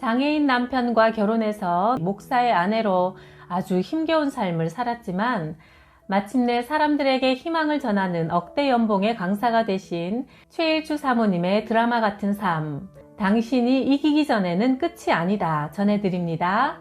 장애인 남편과 결혼해서 목사의 아내로 아주 힘겨운 삶을 살았지만 마침내 사람들에게 희망을 전하는 억대 연봉의 강사가 되신 최일주 사모님의 드라마 같은 삶. 당신이 이기기 전에는 끝이 아니다 전해드립니다.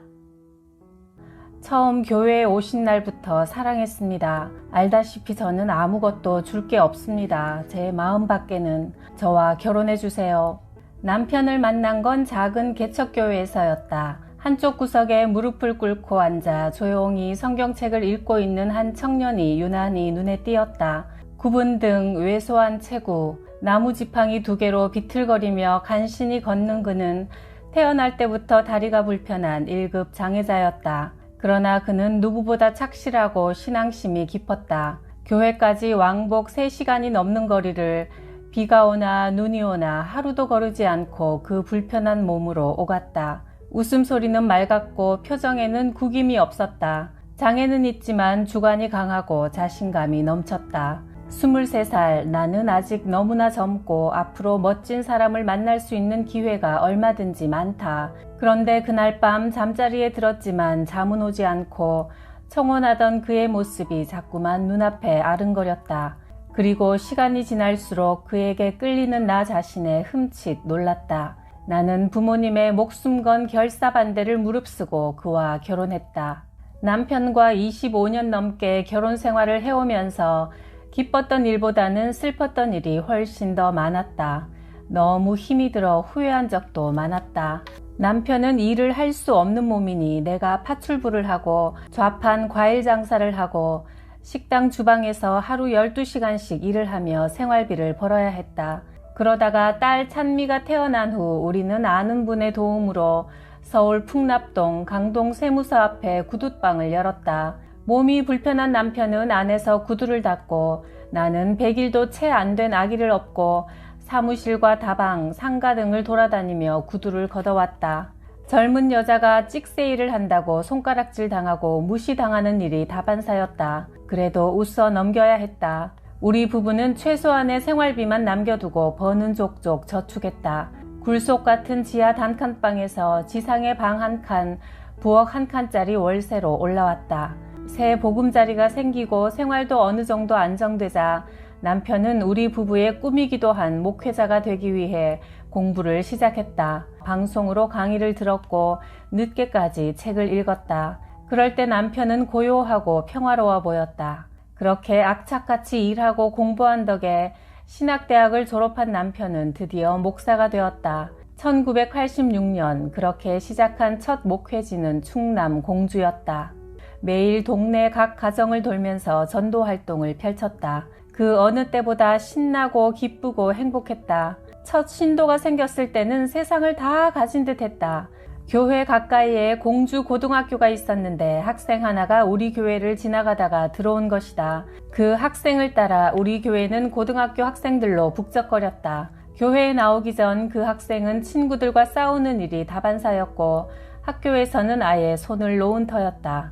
처음 교회에 오신 날부터 사랑했습니다. 알다시피 저는 아무것도 줄 게 없습니다. 제 마음 밖에는 저와 결혼해 주세요. 남편을 만난 건 작은 개척교회에서였다. 한쪽 구석에 무릎을 꿇고 앉아 조용히 성경책을 읽고 있는 한 청년이 유난히 눈에 띄었다. 구분 등 왜소한 체구, 나무 지팡이 두 개로 비틀거리며 간신히 걷는 그는 태어날 때부터 다리가 불편한 1급 장애자였다. 그러나 그는 누구보다 착실하고 신앙심이 깊었다. 교회까지 왕복 3시간이 넘는 거리를 비가 오나 눈이 오나 하루도 거르지 않고 그 불편한 몸으로 오갔다. 웃음소리는 맑았고 표정에는 구김이 없었다. 장애는 있지만 주관이 강하고 자신감이 넘쳤다. 23살 나는 아직 너무나 젊고 앞으로 멋진 사람을 만날 수 있는 기회가 얼마든지 많다. 그런데 그날 밤 잠자리에 들었지만 잠은 오지 않고 청혼하던 그의 모습이 자꾸만 눈앞에 아른거렸다. 그리고 시간이 지날수록 그에게 끌리는 나 자신에 흠칫 놀랐다. 나는 부모님의 목숨 건 결사 반대를 무릅쓰고 그와 결혼했다. 남편과 25년 넘게 결혼 생활을 해오면서 기뻤던 일보다는 슬펐던 일이 훨씬 더 많았다. 너무 힘이 들어 후회한 적도 많았다. 남편은 일을 할 수 없는 몸이니 내가 파출부를 하고 좌판 과일 장사를 하고 식당 주방에서 하루 12시간씩 일을 하며 생활비를 벌어야 했다. 그러다가 딸 찬미가 태어난 후 우리는 아는 분의 도움으로 서울 풍납동 강동 세무서 앞에 구두방을 열었다. 몸이 불편한 남편은 안에서 구두를 닫고 나는 100일도 채 안 된 아기를 업고 사무실과 다방, 상가 등을 돌아다니며 구두를 걷어왔다. 젊은 여자가 찍세일을 한다고 손가락질 당하고 무시당하는 일이 다반사였다. 그래도 웃어 넘겨야 했다. 우리 부부는 최소한의 생활비만 남겨두고 버는 족족 저축했다. 굴속 같은 지하 단칸방에서 지상의 방 한 칸, 부엌 한 칸짜리 월세로 올라왔다. 새 보금자리가 생기고 생활도 어느 정도 안정되자 남편은 우리 부부의 꿈이기도 한 목회자가 되기 위해 공부를 시작했다. 방송으로 강의를 들었고 늦게까지 책을 읽었다. 그럴 때 남편은 고요하고 평화로워 보였다. 그렇게 악착같이 일하고 공부한 덕에 신학대학을 졸업한 남편은 드디어 목사가 되었다. 1986년 그렇게 시작한 첫 목회지는 충남 공주였다. 매일 동네 각 가정을 돌면서 전도 활동을 펼쳤다. 그 어느 때보다 신나고 기쁘고 행복했다. 첫 신도가 생겼을 때는 세상을 다 가진 듯 했다. 교회 가까이에 공주 고등학교가 있었는데 학생 하나가 우리 교회를 지나가다가 들어온 것이다. 그 학생을 따라 우리 교회는 고등학교 학생들로 북적거렸다. 교회에 나오기 전 그 학생은 친구들과 싸우는 일이 다반사였고 학교에서는 아예 손을 놓은 터였다.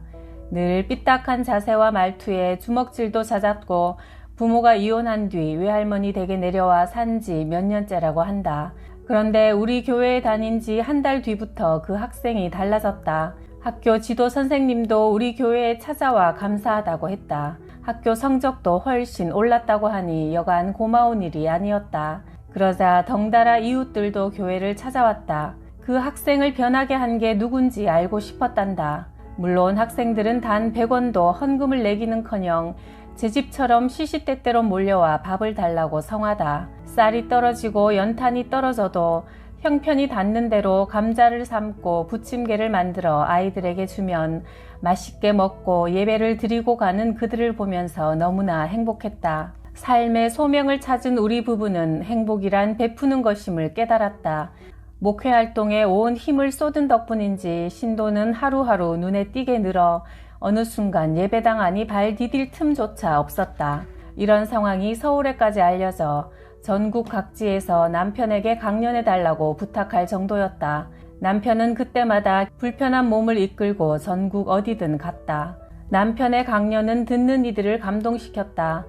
늘 삐딱한 자세와 말투에 주먹질도 잦았고 부모가 이혼한 뒤 외할머니 댁에 내려와 산 지 몇 년째라고 한다. 그런데 우리 교회에 다닌 지 한 달 뒤부터 그 학생이 달라졌다. 학교 지도 선생님도 우리 교회에 찾아와 감사하다고 했다. 학교 성적도 훨씬 올랐다고 하니 여간 고마운 일이 아니었다. 그러자 덩달아 이웃들도 교회를 찾아왔다. 그 학생을 변하게 한 게 누군지 알고 싶었단다. 물론 학생들은 단 100원도 헌금을 내기는커녕 제 집처럼 시시때때로 몰려와 밥을 달라고 성하다. 쌀이 떨어지고 연탄이 떨어져도 형편이 닿는 대로 감자를 삶고 부침개를 만들어 아이들에게 주면 맛있게 먹고 예배를 드리고 가는 그들을 보면서 너무나 행복했다. 삶의 소명을 찾은 우리 부부는 행복이란 베푸는 것임을 깨달았다. 목회 활동에 온 힘을 쏟은 덕분인지 신도는 하루하루 눈에 띄게 늘어 어느 순간 예배당 안이 발 디딜 틈조차 없었다. 이런 상황이 서울에까지 알려져 전국 각지에서 남편에게 강연해 달라고 부탁할 정도였다. 남편은 그때마다 불편한 몸을 이끌고 전국 어디든 갔다. 남편의 강연은 듣는 이들을 감동시켰다.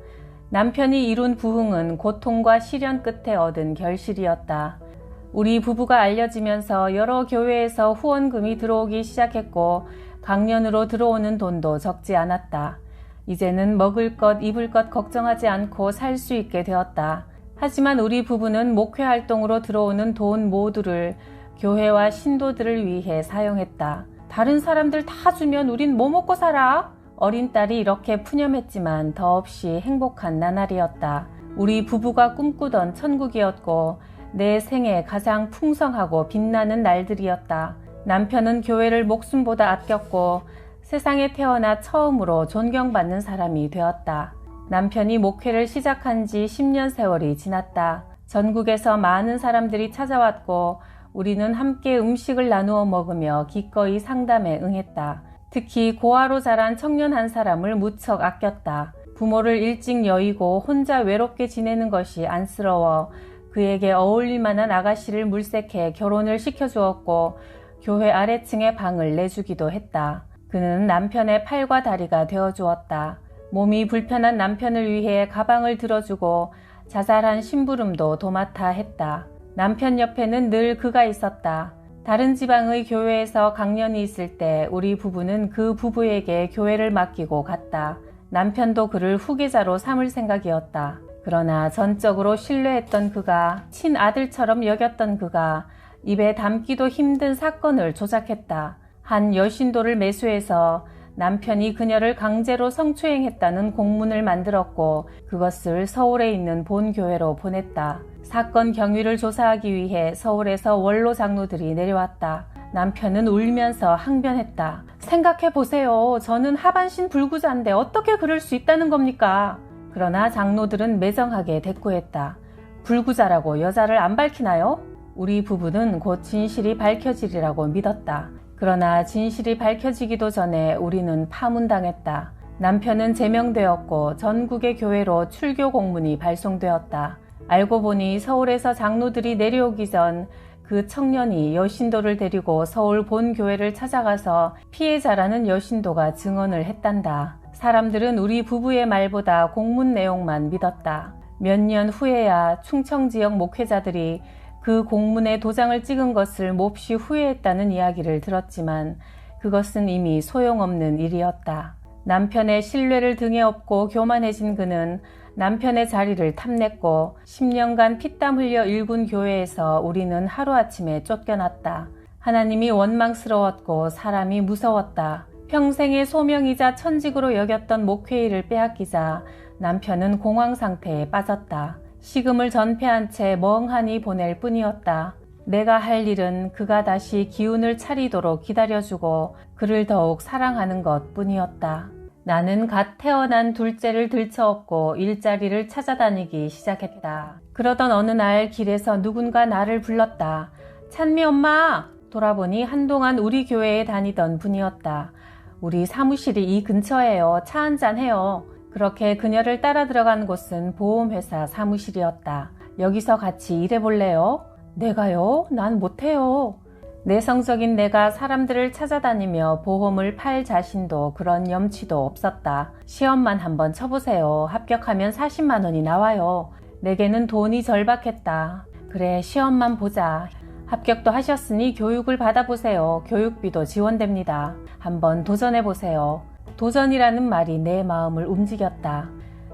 남편이 이룬 부흥은 고통과 시련 끝에 얻은 결실이었다. 우리 부부가 알려지면서 여러 교회에서 후원금이 들어오기 시작했고 강연으로 들어오는 돈도 적지 않았다. 이제는 먹을 것, 입을 것 걱정하지 않고 살 수 있게 되었다. 하지만 우리 부부는 목회 활동으로 들어오는 돈 모두를 교회와 신도들을 위해 사용했다. 다른 사람들 다 주면 우린 뭐 먹고 살아? 어린 딸이 이렇게 푸념했지만 더없이 행복한 나날이었다. 우리 부부가 꿈꾸던 천국이었고 내 생에 가장 풍성하고 빛나는 날들이었다. 남편은 교회를 목숨보다 아꼈고 세상에 태어나 처음으로 존경받는 사람이 되었다. 남편이 목회를 시작한 지 10년 세월이 지났다. 전국에서 많은 사람들이 찾아왔고 우리는 함께 음식을 나누어 먹으며 기꺼이 상담에 응했다. 특히 고아로 자란 청년 한 사람을 무척 아꼈다. 부모를 일찍 여의고 혼자 외롭게 지내는 것이 안쓰러워 그에게 어울릴 만한 아가씨를 물색해 결혼을 시켜주었고 교회 아래층에 방을 내주기도 했다. 그는 남편의 팔과 다리가 되어 주었다. 몸이 불편한 남편을 위해 가방을 들어주고 자잘한 심부름도 도맡아 했다. 남편 옆에는 늘 그가 있었다. 다른 지방의 교회에서 강연이 있을 때 우리 부부는 그 부부에게 교회를 맡기고 갔다. 남편도 그를 후계자로 삼을 생각이었다. 그러나 전적으로 신뢰했던 그가 친아들처럼 여겼던 그가 입에 담기도 힘든 사건을 조작했다. 한 여신도를 매수해서 남편이 그녀를 강제로 성추행했다는 공문을 만들었고 그것을 서울에 있는 본교회로 보냈다. 사건 경위를 조사하기 위해 서울에서 원로 장로들이 내려왔다. 남편은 울면서 항변했다. 생각해 보세요. 저는 하반신 불구자인데 어떻게 그럴 수 있다는 겁니까? 그러나 장로들은 매정하게 대꾸했다. 불구자라고 여자를 안 밝히나요? 우리 부부는 곧 진실이 밝혀지리라고 믿었다. 그러나 진실이 밝혀지기도 전에 우리는 파문당했다. 남편은 제명되었고 전국의 교회로 출교 공문이 발송되었다. 알고 보니 서울에서 장로들이 내려오기 전 그 청년이 여신도를 데리고 서울 본 교회를 찾아가서 피해자라는 여신도가 증언을 했단다. 사람들은 우리 부부의 말보다 공문 내용만 믿었다. 몇 년 후에야 충청 지역 목회자들이 그 공문에 도장을 찍은 것을 몹시 후회했다는 이야기를 들었지만 그것은 이미 소용없는 일이었다. 남편의 신뢰를 등에 업고 교만해진 그는 남편의 자리를 탐냈고 10년간 피땀 흘려 일군 교회에서 우리는 하루아침에 쫓겨났다. 하나님이 원망스러웠고 사람이 무서웠다. 평생의 소명이자 천직으로 여겼던 목회일을 빼앗기자 남편은 공황 상태에 빠졌다. 식음을 전폐한 채 멍하니 보낼 뿐이었다. 내가 할 일은 그가 다시 기운을 차리도록 기다려주고 그를 더욱 사랑하는 것 뿐이었다. 나는 갓 태어난 둘째를 들쳐업고 일자리를 찾아다니기 시작했다. 그러던 어느 날 길에서 누군가 나를 불렀다. 찬미 엄마! 돌아보니 한동안 우리 교회에 다니던 분이었다. 우리 사무실이 이 근처에요. 차 한잔 해요. 그렇게 그녀를 따라 들어간 곳은 보험회사 사무실이었다. 여기서 같이 일해볼래요? 내가요? 난 못해요. 내성적인 내가 사람들을 찾아다니며 보험을 팔 자신도 그런 염치도 없었다. 시험만 한번 쳐보세요. 합격하면 40만 원이 나와요. 내게는 돈이 절박했다. 그래, 시험만 보자. 합격도 하셨으니 교육을 받아보세요. 교육비도 지원됩니다. 한번 도전해보세요. 도전이라는 말이 내 마음을 움직였다.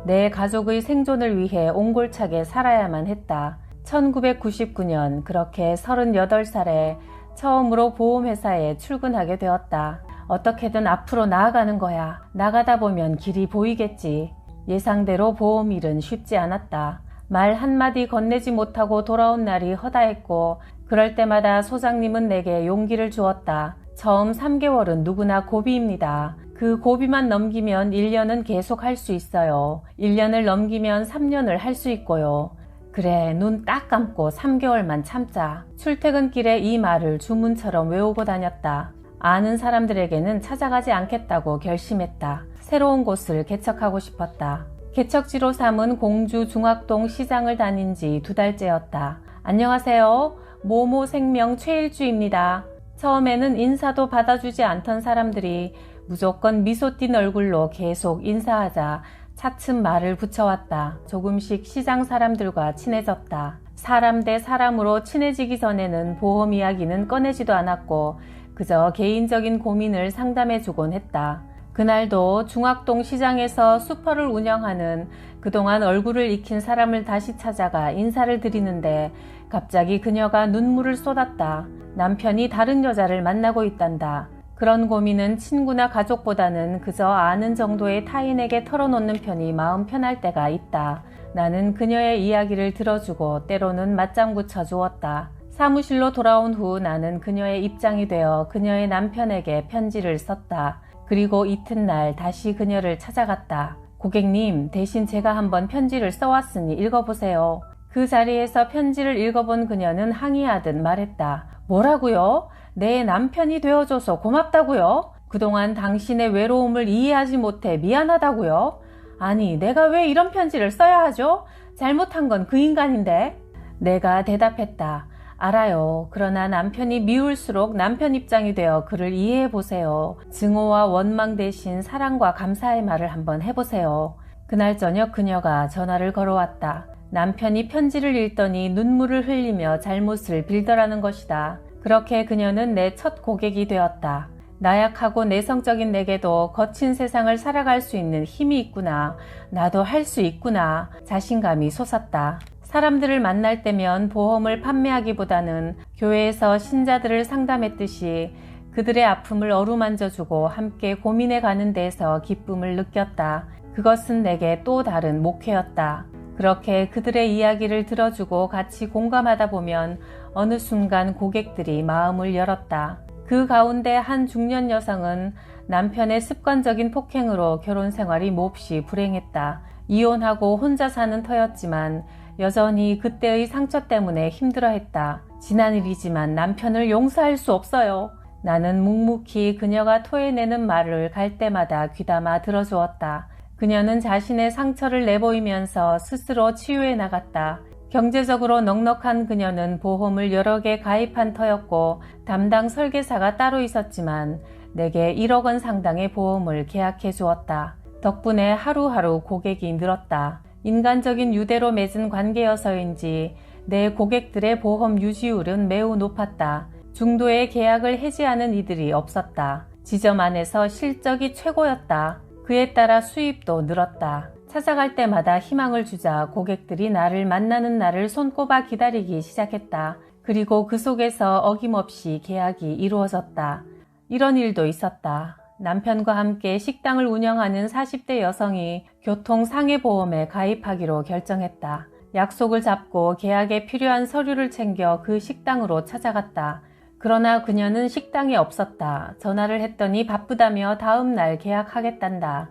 내 가족의 생존을 위해 옹골차게 살아야만 했다. 1999년 그렇게 38살에 처음으로 보험회사에 출근하게 되었다. 어떻게든 앞으로 나아가는 거야. 나가다 보면 길이 보이겠지. 예상대로 보험 일은 쉽지 않았다. 말 한마디 건네지 못하고 돌아온 날이 허다했고, 그럴 때마다 소장님은 내게 용기를 주었다. 처음 3개월은 누구나 고비입니다. 그 고비만 넘기면 1년은 계속 할 수 있어요. 1년을 넘기면 3년을 할 수 있고요. 그래, 눈 딱 감고 3개월만 참자. 출퇴근길에 이 말을 주문처럼 외우고 다녔다. 아는 사람들에게는 찾아가지 않겠다고 결심했다. 새로운 곳을 개척하고 싶었다. 개척지로 삼은 공주 중학동 시장을 다닌 지 두 달째였다. 안녕하세요. 모모 생명 최일주입니다. 처음에는 인사도 받아주지 않던 사람들이 무조건 미소 띈 얼굴로 계속 인사하자 차츰 말을 붙여왔다. 조금씩 시장 사람들과 친해졌다. 사람 대 사람으로 친해지기 전에는 보험 이야기는 꺼내지도 않았고 그저 개인적인 고민을 상담해주곤 했다. 그날도 중학동 시장에서 슈퍼를 운영하는 그동안 얼굴을 익힌 사람을 다시 찾아가 인사를 드리는데 갑자기 그녀가 눈물을 쏟았다. 남편이 다른 여자를 만나고 있단다. 그런 고민은 친구나 가족보다는 그저 아는 정도의 타인에게 털어놓는 편이 마음 편할 때가 있다. 나는 그녀의 이야기를 들어주고 때로는 맞장구 쳐주었다. 사무실로 돌아온 후 나는 그녀의 입장이 되어 그녀의 남편에게 편지를 썼다. 그리고 이튿날 다시 그녀를 찾아갔다. 고객님, 대신 제가 한번 편지를 써왔으니 읽어보세요. 그 자리에서 편지를 읽어본 그녀는 항의하듯 말했다. 뭐라고요? 내 남편이 되어줘서 고맙다고요? 그동안 당신의 외로움을 이해하지 못해 미안하다고요? 아니, 내가 왜 이런 편지를 써야 하죠? 잘못한 건 그 인간인데. 내가 대답했다. 알아요. 그러나 남편이 미울수록 남편 입장이 되어 그를 이해해 보세요. 증오와 원망 대신 사랑과 감사의 말을 한번 해보세요. 그날 저녁 그녀가 전화를 걸어왔다. 남편이 편지를 읽더니 눈물을 흘리며 잘못을 빌더라는 것이다. 그렇게 그녀는 내 첫 고객이 되었다. 나약하고 내성적인 내게도 거친 세상을 살아갈 수 있는 힘이 있구나. 나도 할 수 있구나. 자신감이 솟았다. 사람들을 만날 때면 보험을 판매하기보다는 교회에서 신자들을 상담했듯이 그들의 아픔을 어루만져주고 함께 고민해 가는 데서 기쁨을 느꼈다. 그것은 내게 또 다른 목회였다. 그렇게 그들의 이야기를 들어주고 같이 공감하다 보면 어느 순간 고객들이 마음을 열었다. 그 가운데 한 중년 여성은 남편의 습관적인 폭행으로 결혼 생활이 몹시 불행했다. 이혼하고 혼자 사는 터였지만 여전히 그때의 상처 때문에 힘들어했다. 지난 일이지만 남편을 용서할 수 없어요. 나는 묵묵히 그녀가 토해내는 말을 갈 때마다 귀담아 들어주었다. 그녀는 자신의 상처를 내보이면서 스스로 치유해 나갔다. 경제적으로 넉넉한 그녀는 보험을 여러 개 가입한 터였고 담당 설계사가 따로 있었지만 내게 1억 원 상당의 보험을 계약해 주었다. 덕분에 하루하루 고객이 늘었다. 인간적인 유대로 맺은 관계여서인지 내 고객들의 보험 유지율은 매우 높았다. 중도의 계약을 해지하는 이들이 없었다. 지점 안에서 실적이 최고였다. 그에 따라 수입도 늘었다. 찾아갈 때마다 희망을 주자 고객들이 나를 만나는 날을 손꼽아 기다리기 시작했다. 그리고 그 속에서 어김없이 계약이 이루어졌다. 이런 일도 있었다. 남편과 함께 식당을 운영하는 40대 여성이 교통상해보험에 가입하기로 결정했다. 약속을 잡고 계약에 필요한 서류를 챙겨 그 식당으로 찾아갔다. 그러나 그녀는 식당에 없었다. 전화를 했더니 바쁘다며 다음 날 계약하겠단다.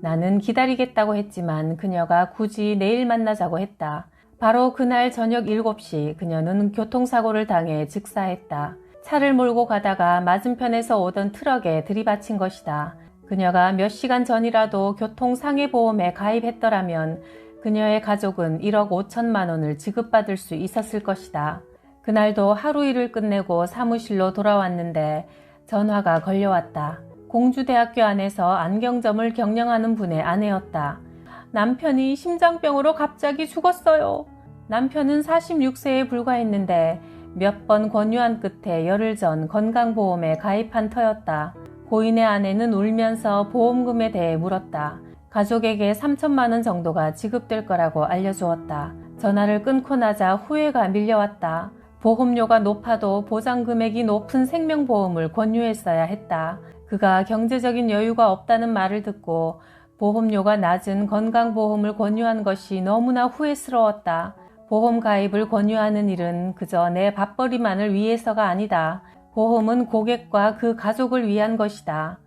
나는 기다리겠다고 했지만 그녀가 굳이 내일 만나자고 했다. 바로 그날 저녁 7시 그녀는 교통사고를 당해 즉사했다. 차를 몰고 가다가 맞은편에서 오던 트럭에 들이받친 것이다. 그녀가 몇 시간 전이라도 교통상해보험에 가입했더라면 그녀의 가족은 1억 5천만 원을 지급받을 수 있었을 것이다. 그날도 하루 일을 끝내고 사무실로 돌아왔는데 전화가 걸려왔다. 공주대학교 안에서 안경점을 경영하는 분의 아내였다. 남편이 심장병으로 갑자기 죽었어요. 남편은 46세에 불과했는데 몇 번 권유한 끝에 열흘 전 건강보험에 가입한 터였다. 고인의 아내는 울면서 보험금에 대해 물었다. 가족에게 3천만 원 정도가 지급될 거라고 알려주었다. 전화를 끊고 나자 후회가 밀려왔다. 보험료가 높아도 보장 금액이 높은 생명보험을 권유했어야 했다. 그가 경제적인 여유가 없다는 말을 듣고 보험료가 낮은 건강보험을 권유한 것이 너무나 후회스러웠다. 보험 가입을 권유하는 일은 그저 내 밥벌이만을 위해서가 아니다. 보험은 고객과 그 가족을 위한 것이다.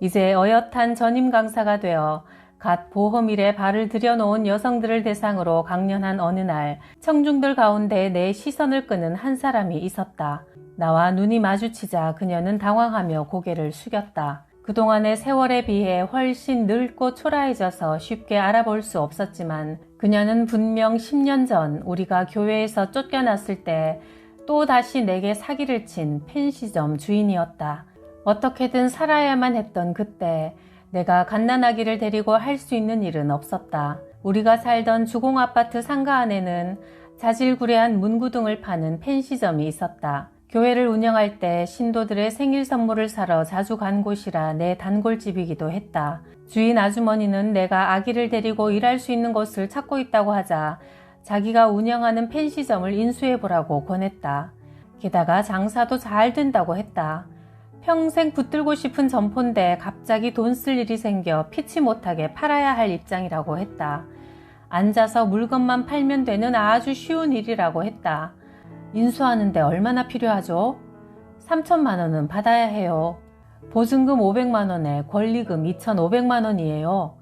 이제 어엿한 전임 강사가 되어 갓 보험일에 발을 들여놓은 여성들을 대상으로 강연한 어느 날 청중들 가운데 내 시선을 끄는 한 사람이 있었다. 나와 눈이 마주치자 그녀는 당황하며 고개를 숙였다. 그동안의 세월에 비해 훨씬 늙고 초라해져서 쉽게 알아볼 수 없었지만 그녀는 분명 10년 전 우리가 교회에서 쫓겨났을 때 또 다시 내게 사기를 친 펜시점 주인이었다. 어떻게든 살아야만 했던 그때 내가 갓난아기를 데리고 할 수 있는 일은 없었다. 우리가 살던 주공 아파트 상가 안에는 자질구레한 문구등을 파는 펜시점이 있었다. 교회를 운영할 때 신도들의 생일 선물을 사러 자주 간 곳이라 내 단골집이기도 했다. 주인 아주머니는 내가 아기를 데리고 일할 수 있는 곳을 찾고 있다고 하자 자기가 운영하는 펜시점을 인수해 보라고 권했다. 게다가 장사도 잘 된다고 했다. 평생 붙들고 싶은 점포인데 갑자기 돈 쓸 일이 생겨 피치 못하게 팔아야 할 입장이라고 했다. 앉아서 물건만 팔면 되는 아주 쉬운 일이라고 했다. 인수하는데 얼마나 필요하죠? 3천만 원은 받아야 해요. 보증금 500만 원에 권리금 2,500만 원이에요.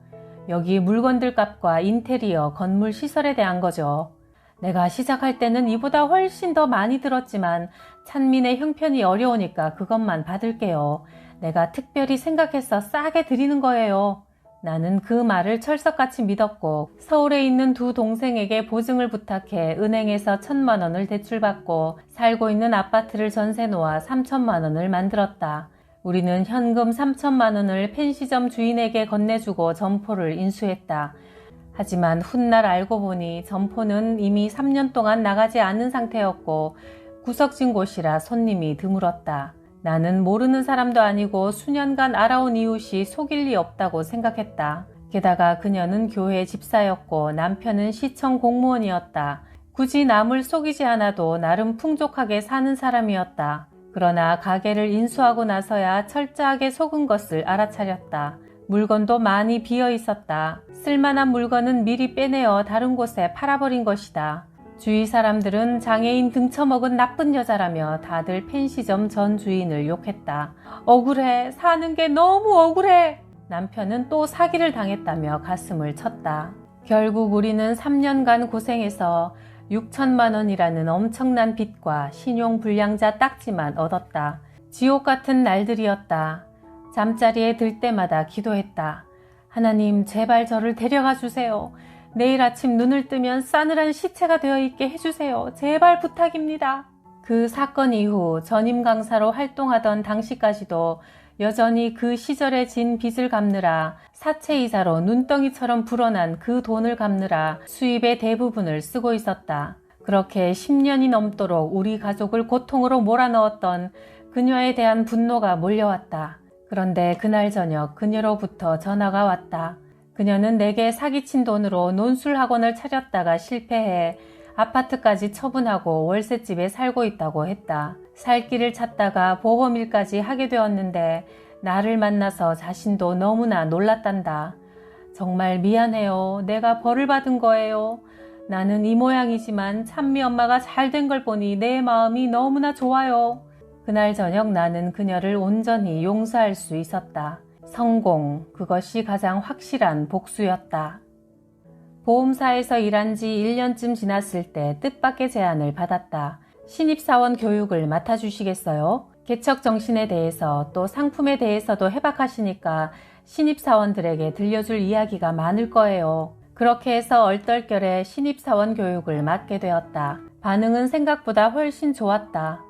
여기 물건들 값과 인테리어, 건물 시설에 대한 거죠. 내가 시작할 때는 이보다 훨씬 더 많이 들었지만 찬민의 형편이 어려우니까 그것만 받을게요. 내가 특별히 생각해서 싸게 드리는 거예요. 나는 그 말을 철석같이 믿었고 서울에 있는 두 동생에게 보증을 부탁해 은행에서 천만 원을 대출받고 살고 있는 아파트를 전세 놓아 삼천만 원을 만들었다. 우리는 현금 3천만 원을 펜시점 주인에게 건네주고 점포를 인수했다. 하지만 훗날 알고 보니 점포는 이미 3년 동안 나가지 않은 상태였고 구석진 곳이라 손님이 드물었다. 나는 모르는 사람도 아니고 수년간 알아온 이웃이 속일 리 없다고 생각했다. 게다가 그녀는 교회 집사였고 남편은 시청 공무원이었다. 굳이 남을 속이지 않아도 나름 풍족하게 사는 사람이었다. 그러나 가게를 인수하고 나서야 철저하게 속은 것을 알아차렸다. 물건도 많이 비어 있었다. 쓸만한 물건은 미리 빼내어 다른 곳에 팔아버린 것이다. 주위 사람들은 장애인 등쳐먹은 나쁜 여자라며 다들 펜시점 전 주인을 욕했다. 억울해. 사는 게 너무 억울해. 남편은 또 사기를 당했다며 가슴을 쳤다. 결국 우리는 3년간 고생해서 6천만 원이라는 엄청난 빚과 신용불량자 딱지만 얻었다. 지옥 같은 날들이었다. 잠자리에 들 때마다 기도했다. 하나님, 제발 저를 데려가 주세요. 내일 아침 눈을 뜨면 싸늘한 시체가 되어 있게 해주세요. 제발 부탁입니다. 그 사건 이후 전임 강사로 활동하던 당시까지도 여전히 그 시절에 진 빚을 갚느라 사채이자로 눈덩이처럼 불어난 그 돈을 갚느라 수입의 대부분을 쓰고 있었다. 그렇게 10년이 넘도록 우리 가족을 고통으로 몰아넣었던 그녀에 대한 분노가 몰려왔다. 그런데 그날 저녁 그녀로부터 전화가 왔다. 그녀는 내게 사기친 돈으로 논술 학원을 차렸다가 실패해 아파트까지 처분하고 월세집에 살고 있다고 했다. 살 길을 찾다가 보험일까지 하게 되었는데 나를 만나서 자신도 너무나 놀랐단다. 정말 미안해요. 내가 벌을 받은 거예요. 나는 이 모양이지만 찬미 엄마가 잘 된 걸 보니 내 마음이 너무나 좋아요. 그날 저녁 나는 그녀를 온전히 용서할 수 있었다. 성공, 그것이 가장 확실한 복수였다. 보험사에서 일한 지 1년쯤 지났을 때 뜻밖의 제안을 받았다. 신입사원 교육을 맡아주시겠어요? 개척 정신에 대해서 또 상품에 대해서도 해박하시니까 신입사원들에게 들려줄 이야기가 많을 거예요. 그렇게 해서 얼떨결에 신입사원 교육을 맡게 되었다. 반응은 생각보다 훨씬 좋았다.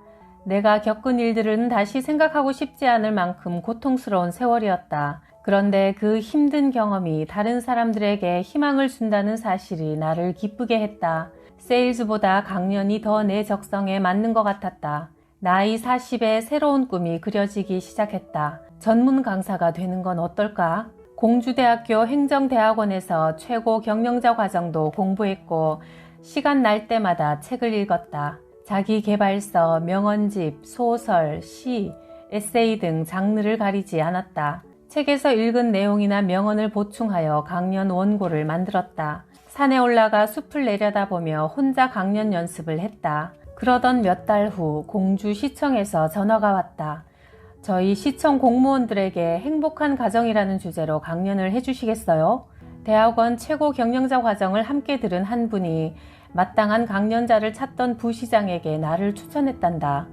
내가 겪은 일들은 다시 생각하고 싶지 않을 만큼 고통스러운 세월이었다. 그런데 그 힘든 경험이 다른 사람들에게 희망을 준다는 사실이 나를 기쁘게 했다. 세일즈보다 강연이 더 내 적성에 맞는 것 같았다. 나이 40에 새로운 꿈이 그려지기 시작했다. 전문 강사가 되는 건 어떨까? 공주대학교 행정대학원에서 최고 경영자 과정도 공부했고, 시간 날 때마다 책을 읽었다. 자기 개발서, 명언집, 소설, 시, 에세이 등 장르를 가리지 않았다. 책에서 읽은 내용이나 명언을 보충하여 강연 원고를 만들었다. 산에 올라가 숲을 내려다보며 혼자 강연 연습을 했다. 그러던 몇 달 후 공주 시청에서 전화가 왔다. 저희 시청 공무원들에게 행복한 가정이라는 주제로 강연을 해주시겠어요? 대학원 최고 경영자 과정을 함께 들은 한 분이 마땅한 강연자를 찾던 부시장에게 나를 추천했단다.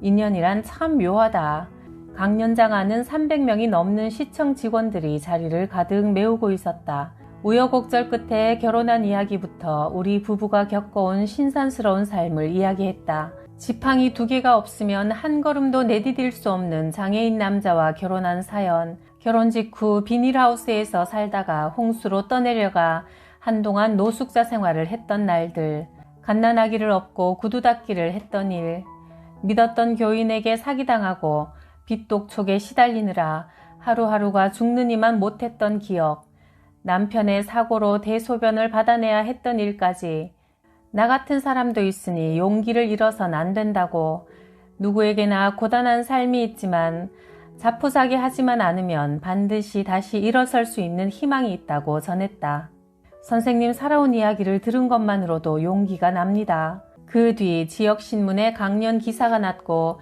인연이란 참 묘하다. 강연장 안은 300명이 넘는 시청 직원들이 자리를 가득 메우고 있었다. 우여곡절 끝에 결혼한 이야기부터 우리 부부가 겪어온 신선스러운 삶을 이야기했다. 지팡이 두 개가 없으면 한 걸음도 내디딜 수 없는 장애인 남자와 결혼한 사연. 결혼 직후 비닐하우스에서 살다가 홍수로 떠내려가 한동안 노숙자 생활을 했던 날들. 갓난아기를 업고 구두 닦기를 했던 일. 믿었던 교인에게 사기당하고 빚독촉에 시달리느라 하루하루가 죽느니만 못했던 기억. 남편의 사고로 대소변을 받아내야 했던 일까지. 나 같은 사람도 있으니 용기를 잃어선 안 된다고. 누구에게나 고단한 삶이 있지만 자포자기 하지만 않으면 반드시 다시 일어설 수 있는 희망이 있다고 전했다. 선생님 살아온 이야기를 들은 것만으로도 용기가 납니다. 그 뒤 지역신문에 강연 기사가 났고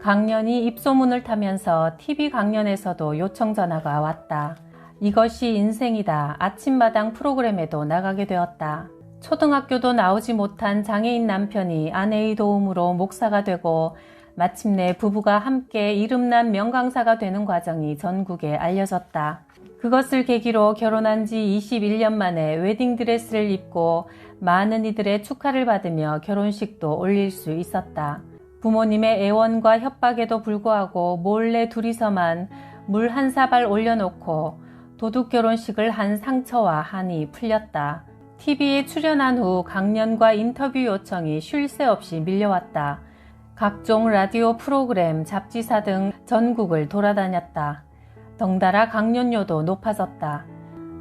강연이 입소문을 타면서 TV 강연에서도 요청 전화가 왔다. 이것이 인생이다. 아침마당 프로그램에도 나가게 되었다. 초등학교도 나오지 못한 장애인 남편이 아내의 도움으로 목사가 되고 마침내 부부가 함께 이름난 명강사가 되는 과정이 전국에 알려졌다. 그것을 계기로 결혼한 지 21년 만에 웨딩드레스를 입고 많은 이들의 축하를 받으며 결혼식도 올릴 수 있었다. 부모님의 애원과 협박에도 불구하고 몰래 둘이서만 물 한 사발 올려놓고 도둑 결혼식을 한 상처와 한이 풀렸다. TV에 출연한 후 강연과 인터뷰 요청이 쉴 새 없이 밀려왔다. 각종 라디오 프로그램, 잡지사 등 전국을 돌아다녔다. 덩달아 강연료도 높아졌다.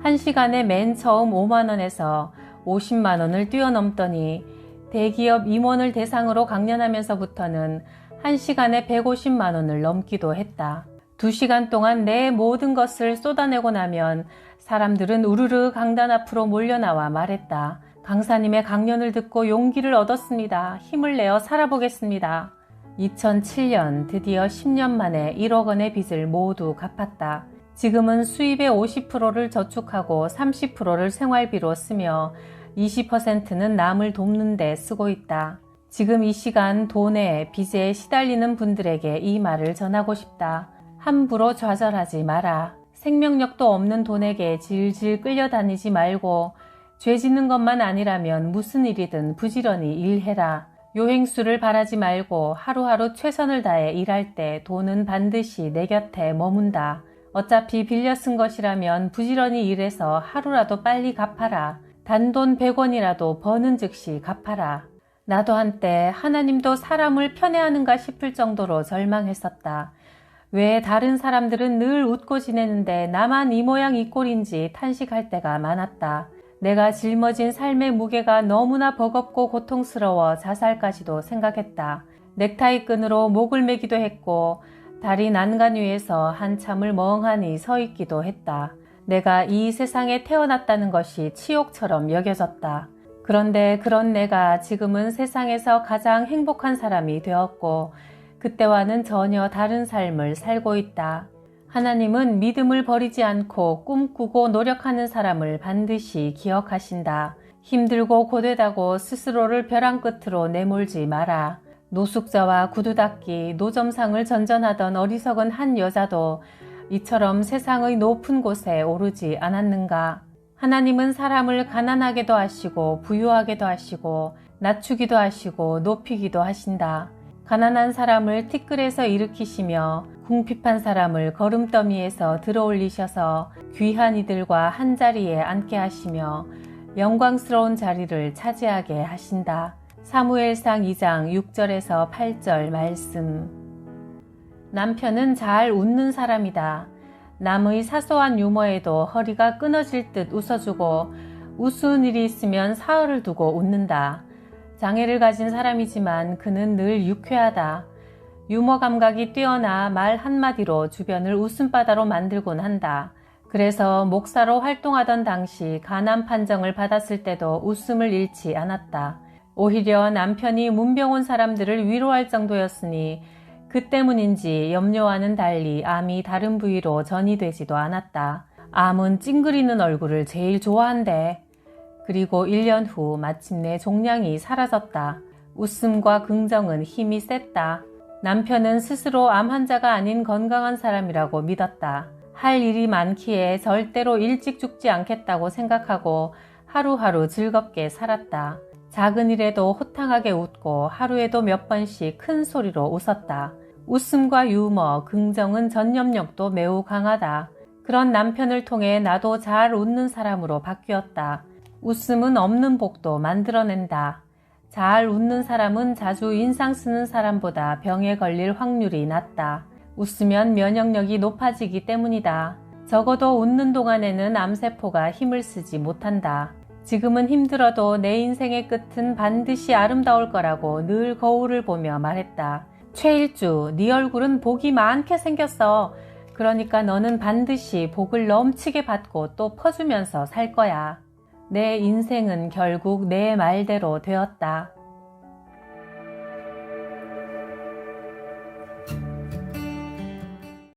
한 시간에 맨 처음 5만원에서 50만원을 뛰어넘더니 대기업 임원을 대상으로 강연하면서부터는 한 시간에 150만원을 넘기도 했다. 두 시간 동안 내 모든 것을 쏟아내고 나면 사람들은 우르르 강단 앞으로 몰려나와 말했다. 강사님의 강연을 듣고 용기를 얻었습니다. 힘을 내어 살아보겠습니다. 2007년 드디어 10년 만에 1억 원의 빚을 모두 갚았다. 지금은 수입의 50%를 저축하고 30%를 생활비로 쓰며 20%는 남을 돕는 데 쓰고 있다. 지금 이 시간 돈에 빚에 시달리는 분들에게 이 말을 전하고 싶다. 함부로 좌절하지 마라. 생명력도 없는 돈에게 질질 끌려다니지 말고 죄 짓는 것만 아니라면 무슨 일이든 부지런히 일해라. 요행수를 바라지 말고 하루하루 최선을 다해 일할 때 돈은 반드시 내 곁에 머문다. 어차피 빌려 쓴 것이라면 부지런히 일해서 하루라도 빨리 갚아라. 단돈 100원이라도 버는 즉시 갚아라. 나도 한때 하나님도 사람을 편애하는가 싶을 정도로 절망했었다. 왜 다른 사람들은 늘 웃고 지내는데 나만 이 모양 이 꼴인지 탄식할 때가 많았다. 내가 짊어진 삶의 무게가 너무나 버겁고 고통스러워 자살까지도 생각했다. 넥타이 끈으로 목을 매기도 했고 다리 난간 위에서 한참을 멍하니 서 있기도 했다. 내가 이 세상에 태어났다는 것이 치욕처럼 여겨졌다. 그런데 그런 내가 지금은 세상에서 가장 행복한 사람이 되었고 그때와는 전혀 다른 삶을 살고 있다. 하나님은 믿음을 버리지 않고 꿈꾸고 노력하는 사람을 반드시 기억하신다. 힘들고 고되다고 스스로를 벼랑 끝으로 내몰지 마라. 노숙자와 구두 닦기, 노점상을 전전하던 어리석은 한 여자도 이처럼 세상의 높은 곳에 오르지 않았는가? 하나님은 사람을 가난하게도 하시고 부유하게도 하시고 낮추기도 하시고 높이기도 하신다. 가난한 사람을 티끌에서 일으키시며 궁핍한 사람을 걸음더미에서 들어올리셔서 귀한 이들과 한자리에 앉게 하시며 영광스러운 자리를 차지하게 하신다. 사무엘상 2장 6절에서 8절 말씀. 남편은 잘 웃는 사람이다. 남의 사소한 유머에도 허리가 끊어질 듯 웃어주고 우스운 일이 있으면 사흘을 두고 웃는다. 장애를 가진 사람이지만 그는 늘 유쾌하다. 유머 감각이 뛰어나 말 한마디로 주변을 웃음바다로 만들곤 한다. 그래서 목사로 활동하던 당시 가난 판정을 받았을 때도 웃음을 잃지 않았다. 오히려 남편이 문병 온 사람들을 위로할 정도였으니 그 때문인지 염려와는 달리 암이 다른 부위로 전이되지도 않았다. 암은 찡그리는 얼굴을 제일 좋아한대. 그리고 1년 후 마침내 종양이 사라졌다. 웃음과 긍정은 힘이 셌다. 남편은 스스로 암 환자가 아닌 건강한 사람이라고 믿었다. 할 일이 많기에 절대로 일찍 죽지 않겠다고 생각하고 하루하루 즐겁게 살았다. 작은 일에도 호탕하게 웃고 하루에도 몇 번씩 큰 소리로 웃었다. 웃음과 유머, 긍정은 전념력도 매우 강하다. 그런 남편을 통해 나도 잘 웃는 사람으로 바뀌었다. 웃음은 없는 복도 만들어낸다. 잘 웃는 사람은 자주 인상 쓰는 사람보다 병에 걸릴 확률이 낮다. 웃으면 면역력이 높아지기 때문이다. 적어도 웃는 동안에는 암세포가 힘을 쓰지 못한다. 지금은 힘들어도 내 인생의 끝은 반드시 아름다울 거라고 늘 거울을 보며 말했다. 최일주, 네 얼굴은 복이 많게 생겼어. 그러니까 너는 반드시 복을 넘치게 받고 또 퍼주면서 살 거야. 내 인생은 결국 내 말대로 되었다.